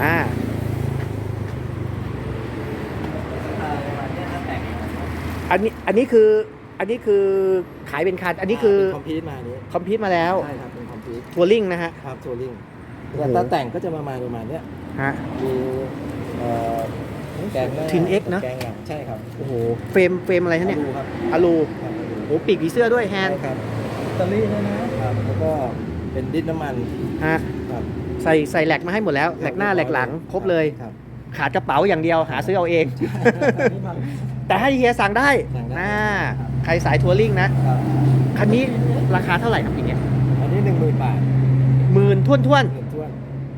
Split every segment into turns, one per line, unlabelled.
อ่าอันนี้อันนี้คืออันนี้คือขายเป็นคันอันนี้คือ
คอมพิวต์มาอันนี้
คอมพิวต์มาแล้ว
ใช่ครับเป็นคอมพิวต์
ทัวริงนะฮะ
ครับทัวริง
โอ้โห
แต่ถ้าแต่งก็จะประมาณประมาณเนี้ย
ฮะ
มีเอ่อแกงหน้า
Twin X นะ
แกงหลังใช่ครับ
โอ้โหเฟรมเฟรมอะไรฮะเนี่ย
ดูครับ
อะลู
ครับดู
โอ้โหปีกผีเสื้อด้วยแฮ
ใช่
นด์
ครับอิตาลีด้วยนะครับแล้วก็เป็นดิสน้ำมัน
ฮะ
ครับ
ใส่ใส่แหลกมาให้หมดแล้วแหลกหน้าแหลกหลังครบเลย
ครับ
ขาดกระเป๋าอย่างเดียวหาซื้อเอาเอง แต่ให้เฮียสั่งได้
สั่งได้
อ่าใครสายทัวริงนะ
ครับ
คันนี้ราคาเท่าไหร่ครับอย่างเงี้ย
อันนี้หนึ่งหมื่นบาท
หมื่นท่วนท่วน
เงินท้วน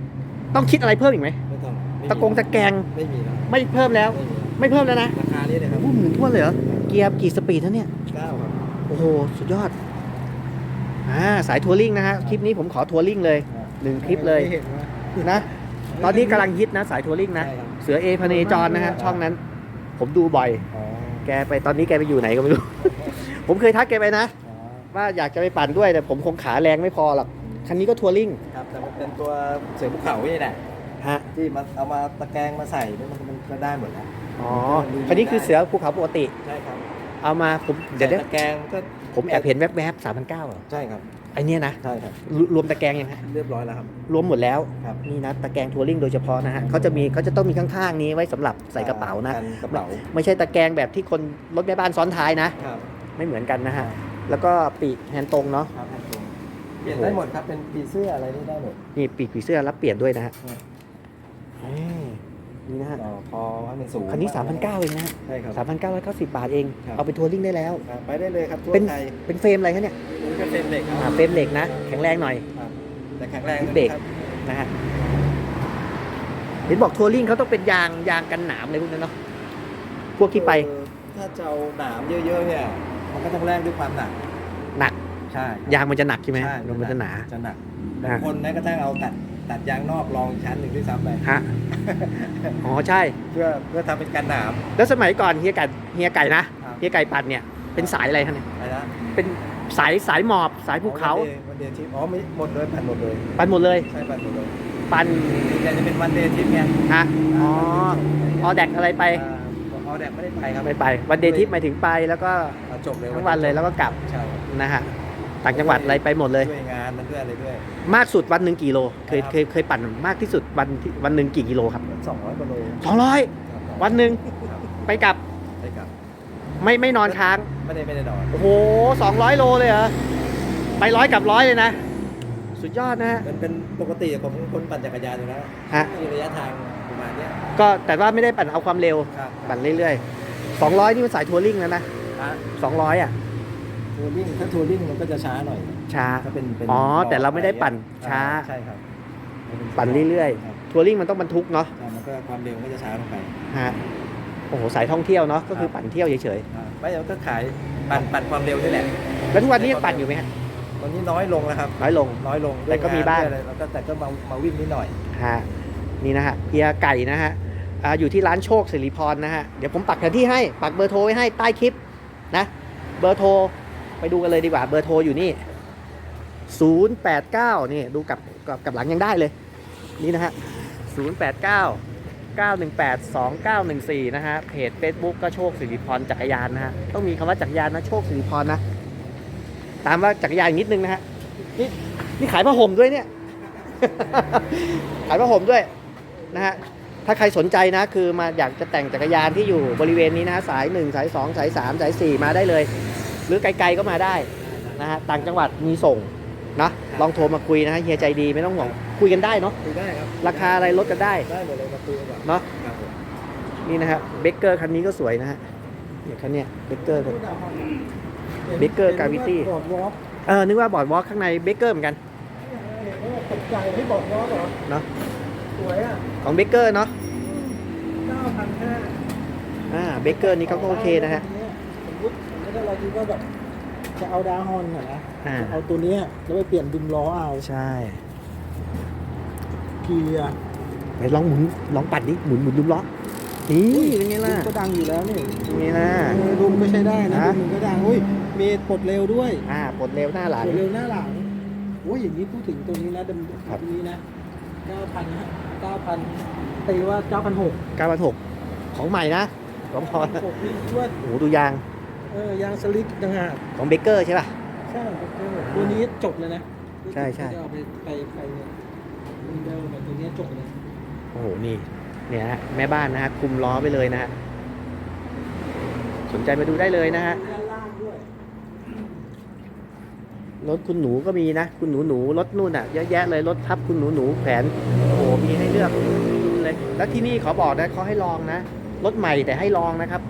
ๆต้องคิดอะไรเพิ่มอีกไหม
ไม่ต้องไม่มี
ตะกงตะแกรง
ไม่มีแล้ว
ไม่เพิ่มแล้ว
ไม่มี
ไม่เพิ่มแล้วนะ
ราคานี้เลยครับ
โอ้โหหมื่นท่วนเลยเหรอเกียร์กี่สปีดเท่าเนี่ย
เก้าครับ
โอ้โห สุดยอด อ่า สายทัวริงนะฮะ คลิปนี้ผมขอทัวริงเลย หนึ่งคลิปเลย
ไม่เห็นว่า
นะ ตอนนี้กำลังฮิตนะสายทัวริงนะ
ใช่ครับ
เสือเอพเนจรนะฮะช่องนั้น ผมดูบ่อย
อ๋อ
แกไปตอนนี้แกไปอยู่ไหนก็ไม่รู้ ผมเคยทักแกไปนะ
อ๋อ
ว่าอยากจะไปปั่นด้วยแต่ผมคงขาแรงไม่พอหรอกคันนี้ก็ทัวริง
ครับแต่มันเป็นตัวเสือภูเขานี่แหละ
ฮะ
ที่มันเอามาตะแกรงมาใส่นี่มันมันก็ได้หมดแล้ว
อ๋อคันนี้คือเสือภูเขาปกติ
ใช่ครับ
เอามาผมเดี๋ยว
ใส่
เดี๋ยว
ตะแกรงก็
ผมแอบเห็นแวบๆสามพันเก้าเหรอ
ใช่ครับ
ไอเนี้ยนะ
ใช่ครับ
รรวมตะแกรงยังฮะ
เรียบร้อยแล้วครับ
รวมหมดแล้ว
ครับ
นี่นะตะแกรงทัวริงโดยเฉพาะนะฮะเขาจะมีเขาจะต้องมีข้างๆนี้ไว้สำหรับใส่กระเป๋านะ
กันกระเป๋า
ไม่ใช่ตะแกรงแบบที่คนรถแม่บ้านซ้อนท้ายนะ
ครับ
ไม่เหมือนกันนะฮะ แล้วก็ปีกแฮนด์ตรงเนาะ
ครับเปลี่ยนได้หมดครับเป็นปีเสื้ออะไรนี่ได้หมด
นี่ปีกผีเสื้อรับเปลี่ยนด้วยนะฮะ
ครับ
อืม นี่นะฮะ
ต่อพอให้มันสูง
คันนี้ 3,900เองนะฮะ
ใช่ครับ
3,990 บาทเอง
ครับ
เอาไปทัวริงได้แล้ว
ครับไปได้เลยครับทั่ว
เป็น
ไทย
เป็นเฟรมอะไรคะเนี่ย
นี่ก็เป็นเหล็กค
อ่า
รับ
เฟรมเหล็กนะ แข็งแรงหน่อย
ครับแต่แข็งแรง
เบรก
นะครับ
นะฮะเห็นบอกทัวริงเขาต้องเป็นยางยางกันหนามเลยพวกนั้นเนาะพวกที่ไป
เออถ้าจะเอาหนามเยอะๆเนี่ยมันก็ต้องแลกด้วยความหนัก
หนัก
ใช่
ยางมันจะหนักใช่ไหม
ใช่
มันจะหนา
จะหนัก
นะ
บางคนแม้กระทั่งเอาตัดตัดยางนอกรองอีกชั้นหนึ่งด้วยซ้ำไป
ฮะ อ๋อใช่
เพื่อเพื่อทำเป็นกันหนาม
แล้วสมัยก่อนเฮียไก่เฮียไก่นะ ครับ เฮียไก่ปั่นเนี่ยเป็นสายอะไรท่านเนี่ย
อะไรนะ
เป็นสายสายหมอบสายภูเขา
วันเดย์ทริปอ๋อไม่หมดเลยปั่นหมดเลย
ปั่นหมดเลย
ใช่ปั่นหมดเลย
ปั่น
ส่วนใหญ่จะเป็นวันเดย์ทริปไง
ฮะ อ๋อออแดกอะไรไป
อ่าออแดกไม่ได้ไปครับ
ไม่ไป วันเดย์ทิปหมายถึงไปแล้วก็
อ่าจบเลย
ทั้งวันเลยแล้วก็กลับ
ใช่
นะฮะ ต่างจังหวัดอะไรไปหมดเลย
ด้วยงานมันด้วยอะไรด้วย
มากสุดวันหนึ่งกี่โล เคย
ครับ
เคยเคยปั่นมากที่สุดวันที่วันหนึ่งกี่กิโลครับ
สองร้อยกว่าโล
สองร้อย
ครับ
วันหนึ่ง
ครับ
ไปกลับ
ได้ครับ
ไม่ไม่นอนค้าง
ไม่ได้ไม่ได้นอน
โอ้โหสองร้อยโลเลยเหรอ ไปร้อยกลับร้อยเลยนะ สุดยอดนะฮะ
มันเป็นปกติของคนปั่นจักรยานอยู่แล้ว
ฮะ
ที่ระยะทางประมาณเนี้ย
ก็แต่ว่าไม่ได้ปั่นเอาความเร็ว
ครับ
ปั่นเรื่อยๆสองร้อยนี่มันสายทัวริงแล้วนะ
ฮะ
สองร้อยอะ
ทัวริ่งถ้าทัวริ่งมันก็จะช้าหน่อย
ช้า
ถ้าเป็นเป็น
อ๋อแต่เราไม่ได้ปั่น
อ่
ช้า
ใช่ครับ
ปั่นเรื่อย
ครับ
ๆทัวริงมันต้องบรรทุกเนาะ
ใช่มันก็ความเร็วก็จะช้าลงไป
ฮะโอ้โหสายท่องเที่ยวเนาะก็คือปั่นเที่ยวเฉย
อ่าไม่เราก็ขายปั่นปั่นความเร็วนี่แหละ
ๆแล้วทุกวันนี้ยังปั่นอยู่ไหมฮะ
วันนี้น้อยลงแล้วครับ
น้อยลง
น้อยลง
แต่ก็มีบ้าง
ด้วยอะไรแล้วก็แต่ก็มามาวิ่งนิดหน่อย
ฮะนี่นะฮะเฮียไก่นะฮะอ่าอยู่ที่ร้านโชคสิริพรนะฮะ เดี๋ยวผมปักแผนที่ให้ ปักเบอร์โทรไว้ให้ใต้คลิปนะ เบอร์โทร ไปดูกันเลยดีกว่าเบอร์โทรอยู่นี่ 089 นี่ดูกับกับกับหลังยังได้เลย นี่นะฮะ 089 918 2914 นะฮะ เพจ Facebook ก็โชคสิริพรจักรยานนะฮะ ต้องมีคำว่าจักรยานนะ โชคสิริพรนะ ตามว่าจักรยานนิดนึงนะฮะ นี่นี่ขายผ้าห่มด้วยเนี่ย ขายผ้าห่มด้วยนะฮะ ถ้าใครสนใจนะ คือมาอยากจะแต่งจักรยานที่อยู่บริเวณนี้นะฮะสาย 1 สาย 2 สาย 3 สาย 4 มาได้เลย หรือไกลๆก็มาได้นะฮะต่างจังหวัดมีส่งนะลองโทรมาคุยนะฮะเฮียใจดีไม่ต้องห่วงคุยกันได้เนาะ
คุยได้ครับ
ราคาอะไรลดกันได้
ได้หมดเลยมาคุยกันก่อน
เนาะ
ครับผม
นี่นะฮะเบเกอร์คันนี้ก็สวยนะฮะเนี่ยคันเนี้ยเบเกอร์คันเบเกอร์ Gravity
บอดวอล์ก
เออนึกว่าบอร์ดวอล์กข้างในเบเกอร์เหมือนกัน
ตกใจที่บอดวอล์กเหรอ
เนาะ
สวยอะ
ของเบเกอร์เนาะ
เก้าพันห้า
อ่าเบเกอร์นี่เขาก็โอเคนะฮะ
ส มมติสมมติเราคิดว่าแบบจะเอาดาฮอนเหรอนะ
อ่า
เอาตัวเนี้ยแล้วไปเปลี่ยนดุมล้อเอา
ใช่
เกียร์
ไปลองหมุนลองปัดดิหมุนหมุนดุมล้อนี่เป็นไงล่ะ
ก็ดังอยู่แล้วนี่
เป็นไงล่ะ
เออดุมก็ใช้ได้นะ
ฮะ
ดุมก็ดังอุ้ยมีปลดเร็วด้วย
อ่าปลดเร็วหน้าหลัง
ปลดเร็วหน้าหลังโอ้ยอย่างนี้พูดถึงตัวนี้นะเดิม
ครับ
ตัวนี้นะเก้าพันเก้าพันตีว่าเก้าพันหก
9,600ของใหม่นะของพอ
หกนี่ว่า
โอ้โหดูยาง
เออยางสลิกต่างหาก
ของเบเกอร์ใช่ป่ะ
ใช่ตัวนี้จบเลยนะ
ใช่ใช่
ที่จะเอาไปไปไปเนี่ยวินเดอร์แบบตัวนี้จบเลย
โอ้โห นี่ เนี่ยฮะแม่บ้านนะฮะคุมล้อไปเลยนะฮะ สนใจมาดูได้เลยนะฮะ
ด้านล่างด้วย
รถคุณหนูก็มีนะ คุณหนูหนูรถนู่นอะเยอะแยะเลยรถทับคุณหนูหนูแขวนโอ้โหมีให้เลือกเลย แล้วที่นี่ขอบอกนะเขาให้ลองนะ รถใหม่แต่ให้ลองนะครับ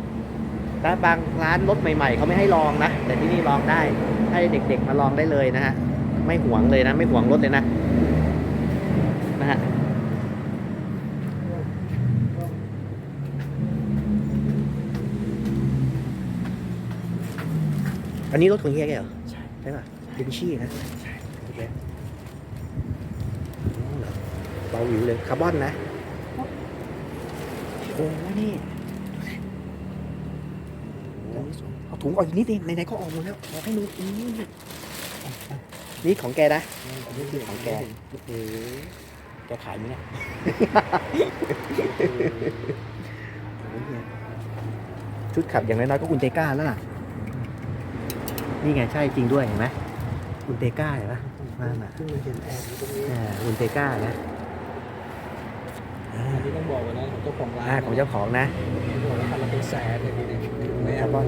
ร้านบางร้านรถใหม่ๆเขาไม่ให้ลองนะ แต่ที่นี่ลองได้ ให้เด็กๆมาลองได้เลยนะฮะ ไม่หวงเลยนะ ไม่หวงรถเลยนะ นะฮะอันนี้รถของเฮียแกเหรอ ใช่ใช่ป่ะเป็นชี่นะ ใช่โอเคอ๋อเหรอเบาหวิวเลย คาร์บอนนะ โอ้นี่เอา ถุงออกอีกนิดนึงไหนๆก็ออกหมดแล้วเอาให้ดูอีกนิดนึงนี่ของแกนะนี่คือของแกโอ้โหแกขายไหมเนี่ยโอ้โหเฮียชุดขับอย่างน้อยๆก็อุนเตก้าแล้วล่ะ นี่ไงใช่จริงด้วยเห็นไหมอุนเตก้าเห็นปะมามา
ซึ่งมันเห็นแอร์อยู่ตรงนี้
อ่าอุนเตก้านะ อ่า
อันนี้ต้องบอกไว้นะของเจ้าของร้าน
อ่าของเจ้าของนะ
บอกว่าคันละเป็นแสนเลยทีเดียวถูกไหม
คา
อะ
ร์บอน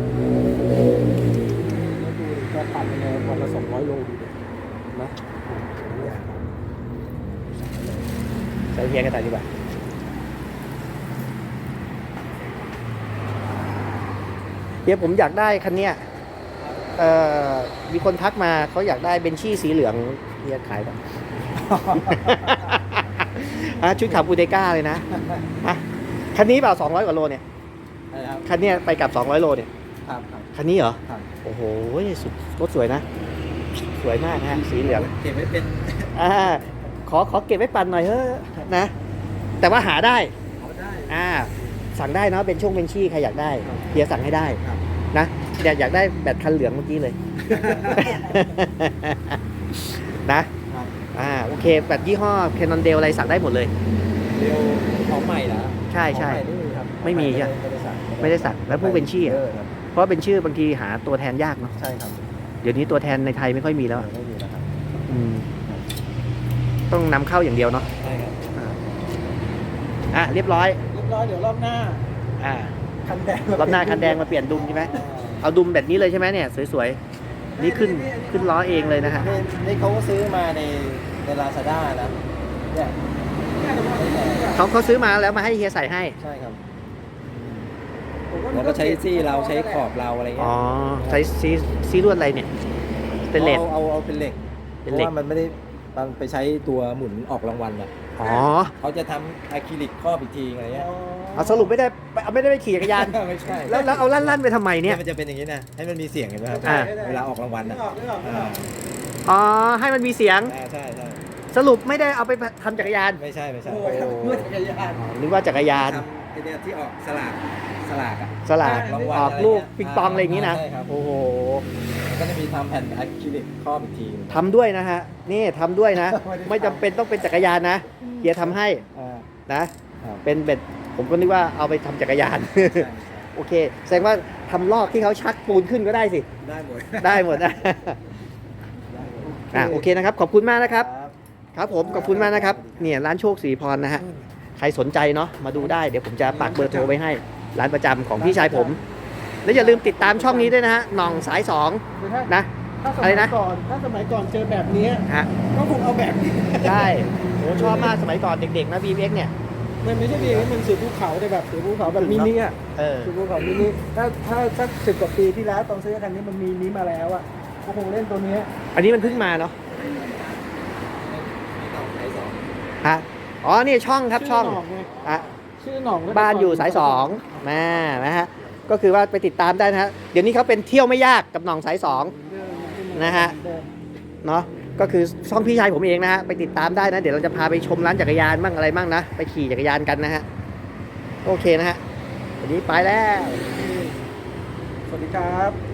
แล้วดูดิแกปั่นไปเลยวันละสองร้อยโลดูดินะ
ใส่เพียงกันต่อดีกว่าเดี๋ยวผมอยากได้คันเนี้ยเอ่อมีคนทักมาเขาอยากได้เบนชี่สีเหลืองเฮียขายป่ะ อะชุดขับอุเตก้าเลยนะอะคันนี้เปล่า200กว่าโลเนี่ย
อะไรครับ
คันเนี้ยไปกลับ200โลเนี่ย
ครับครับ
คันนี้เหรอ
ครับ
โอ้โหสุดรถสวยนะ สวยมากฮะสีเหลือง
เก็บไว้เป็น
อ่าขอขอเก็บไว้ปั่นหน่อยเฮ้อะนะ แต่ว่าหาได้
เอาได้
อ่า สั่งได้เนาะเป็นช่วงเป็นชี่ใครอยากได้
ครับ
เฮียสั่งให้ได้
ครับ
นะอยากอยากได้แบตคันเหลืองเมื่อกี้เลย นะ
ครับ
อ่าโอ เคแบตยี่ห้อแคนนอนเดลอะไรสั่งได้หมดเลย
เร็วของใหม่เหรอ
ใช่ใช่
ของม่ครับ
ไม่มีใช่
ไม่ได้สั่ง
ไม่ได้สั่งแล้วพวกเป็นชี่อะ
เออครับ
เพราะเป็นชื่อบางทีหาตัวแทนยากเนาะ
ใช่ครับ
เดี๋ยวนี้ตัวแทนในไทยไม่ค่อยมีแล้วอะ
ไม่มีแล้วครับ
อืมต้องนำเข้าอย่างเดียวเนาะ
ใช่ครับ
อะเรียบร้อย
เรียบร้อยเดี๋ยวรอบหน้า
อ่า
คันแดง
รอบหน้าคันแดงมาเปลี่ยนดุมใช่ไหมเอาดุมแบบนี้เลยใช่ไหมเนี่ยสวยๆนี่ขึ้นขึ้นล้อเองเลยนะฮะ
นี่นี่เขาก็ซื้อมาใน ในลาซาด้านะเนี่ย
เขาเขาซื้อมาแล้วมาให้เฮียใส่ให้
ใช่ครับแล้วก็ใช้ซี่เราใช้ขอบเราอะไร
อ๋
เงี้
อยใช้ซีซีลวดอะไรเนี่ยเป็นเหล็ก
เอาเอาเอาเป็นเหล็ก
เป็
เพ
นเหล็ก
ราะว่ามันไม่ได้มันไปใช้ตัวหมุนออกรางวัลอะ
อ๋อ
เขาจะทำอะคริลิกครอบอีกทีอะไรเงี้ย
เอาสรุปไม่ได้ไปเอาไม่ได้ไปขี่จักรยาน
ไม่ใช่
แล้วแล้วเอาลั่นๆไปทำไม
เนี่
เนี่ยย
มันจะเป็นอย่างนี้นะให้มันมีเสียงเห็นไหมครับ
อ่า
เวลาออกรางวัล
นึ
อะ
กออกนึกออกนึกออก
อ๋อให้มันมีเสียง
อ่าใช่ใช่
สรุปไม่ได้เอาไปทำจักรยาน
ไม่ใช่ไม่ใช่
โอ้ยเพื่อจักรยาน
นึกว่าจักรยาน
ทำไอเนี่ยที่ออกสลากสลากอะ
สลาก
รางวัล
ออกลูกปิงปองอะไรอย่างนี้นะ
ใช่ครับ
โอ้โห
ก็จะมีทำแผ่นอะคริลิกครอบอีกที
ทำด้วยนะฮะ นี่ทำด้วยนะ
ไม่ได้ทำ
ไม่จำเป็นต้องเป็นจักรยานนะเฮียทำให้
อ่า
นะ
ครับ
เป็นเบ็ดผมก็นึกว่าเอาไปทำจักรยาน
ใช่ใช่
โอเค แสดงว่าทำลอกที่เขาชักปูนขึ้นก็ได้สิ
ได้หมด
ได้หมดนะ
ได้หมด
อะโอเคนะครับ ขอบคุณมากนะครับ
ครับ
ครับผมขอบคุณมากนะครับเนี่ยร้านโชคสีพรนะฮะใครสนใจเนาะมาดูได้เดี๋ยวผมจะปักเบอร์โทรไว้ให้ ร้านประจำของพี่ชายผม แล้วอย่าลืมติดตามช่องนี้ด้วยนะฮะหน่องสายสอง
คือถ้า
นะ
ถ้าส
อะไร
มัย
นะ
ก่อนถ้าสมัยก่อนเจอแบบนี้
ฮะ
ก็คงเอาแบบนี้
ใช่โหชอบมากสมัยก่อนเด็กๆนะ BMX เนี่ย
มันไม่ใช่ดีมันเสือภูเขาแต่แบบเสือภูเขาแบบมินิอะ
เออ
เสือภูเขามินิถ้าถ้าสักสิบกว่าปีที่แล้วตอนซื้อคันนี้มันมีนี้มาแล้วอะก็คงเล่นตัวเนี้ย
อันนี้มันเพิ่งมาเนาะ
มีต่อสายสอง
ฮะ อ๋อ นี่ช่องครับช่อง
ชื่หน่องไง
อะ
ชื่อหน่องแล้ว
บ้านอยู่สายสองนะนะฮะ ก็คือว่าไปติดตามได้นะฮะ เดี๋ยวนี้เขาเป็นเที่ยวไม่ยากกับหน่องสายสอง นะฮะ เนาะก็คือช่องพี่ชายผมเองนะฮะ ไปติดตามได้นะ เดี๋ยวเราจะพาไปชมร้านจักรยานบ้างอะไรบ้างนะ ไปขี่จักรยานกันนะฮะ โอเคนะฮะ วันนี้ไปแล้ว
สวัสดีครับ